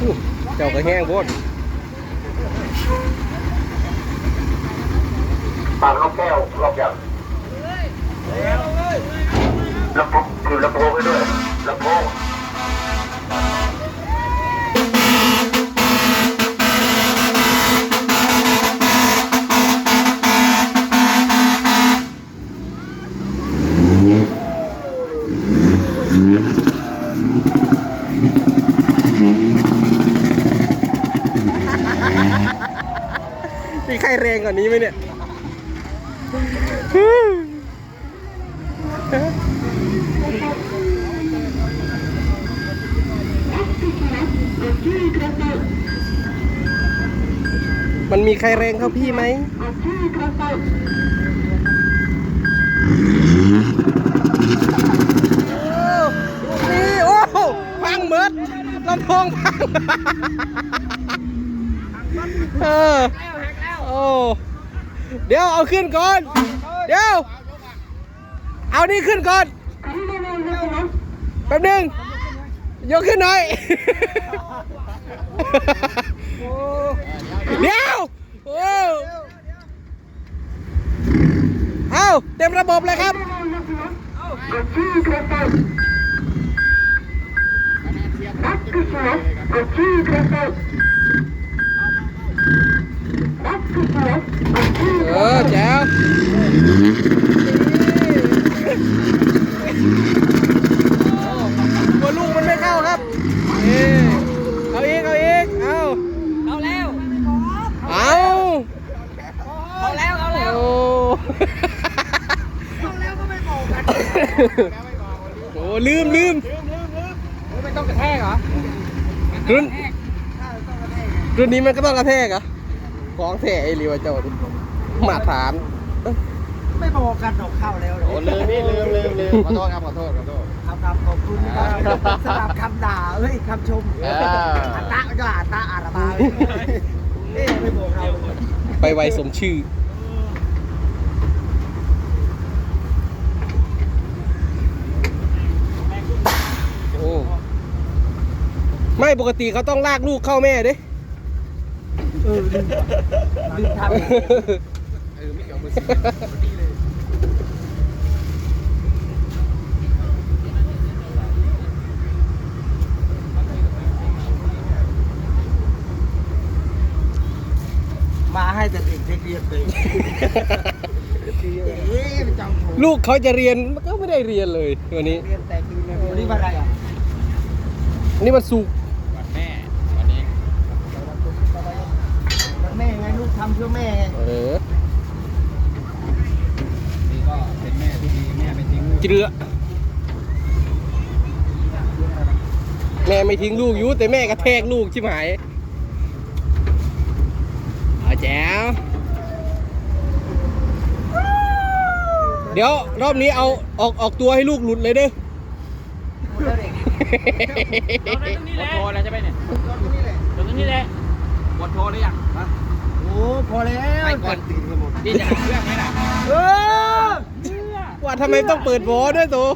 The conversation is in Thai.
อู้เจ้าก็แห้งโพดปากลูกแก้วรอบอย่างลำโพงคือลำโพงให้ด้วยลำโพง มีใครแรงกว่านี้ไหมเนี่ย มันมีใครแรงเท่าพี่ไหม นี่ โอ้โหพังเบิดลำโพงพัง เออโอ้เดี๋ยวเอาขึ้นก่อน เดี๋ยว เอานี่ขึ้นก่อนแป๊บหนึงยกขึ้นหน่อย เดี๋ยวโอ้เอาเต็มระบบเลยครับ เออแจ๋วหัวลูกมันไม่เข้าครับนี่เอาอีกเอาอีกเอาเอาแล้วเอาเอาแล้วเอาแล้วโอ้เอาแล้วก็ไม่บอกกันโหลืมลืมไม่ต้องกระแทกเหรอรุ่น รุ่นนี้มันก็ต้องกระแทกเหรอะของแท้ไอ้ริวเจ้าดิมาตรฐาน ไม่บอกกันหรอกเข้าแล้วเหรอโอ้ลืมนี่ลืมลืมลืมขอโทษครับขอโทษขอโทษ ครับครับขอบคุณนะครับสำหรับคำด่าเฮ้ยคำชมเอออัตตะก็อัตตะอาราบาเอ๊ะไม่บอกเราเลยไปไวสมชื่อ โอ้ ไม่ปกติเขาต้องลากลูกเข้าแม่ดิ เออลืมลืมทำเออไม่เกี่ยวมือสิมาให้แต่เด็กเรียนเลยเอ๊ะเป็นจังโหลูกเขาจะเรียนมันก็ไม่ได้เรียนเลยวันนี้เรียนแต่คือเลยวันนี้วันอะไรอะนี่มันสุกร์ วันแม่วันนี้ วันแม่ไงลูกทำเพื่อแม่ไง เออ นี่ก็เป็นแม่ที่ดีแม่ไม่ทิ้งลูก เจือแม่ไม่ทิ้งลูกอยู่แต่แม่กระแทกลูกชิบหายเอาแจ๋วเดี๋ยวรอบนี้เอาออกออกตัวให้ลูกหลุดเลยเด้อหมดแล้วเด็กกดโทรแล้วใช่ไหมเนี่ยตรงนี้แหละตรงนี้แหละกดโทรหรือยังโอ้พอแล้วไม่กดตื่นกันหมดนี่จะหาเครื่องไหมล่ะเออ ว่าทำไมต้องเปิดวอด้วยตัว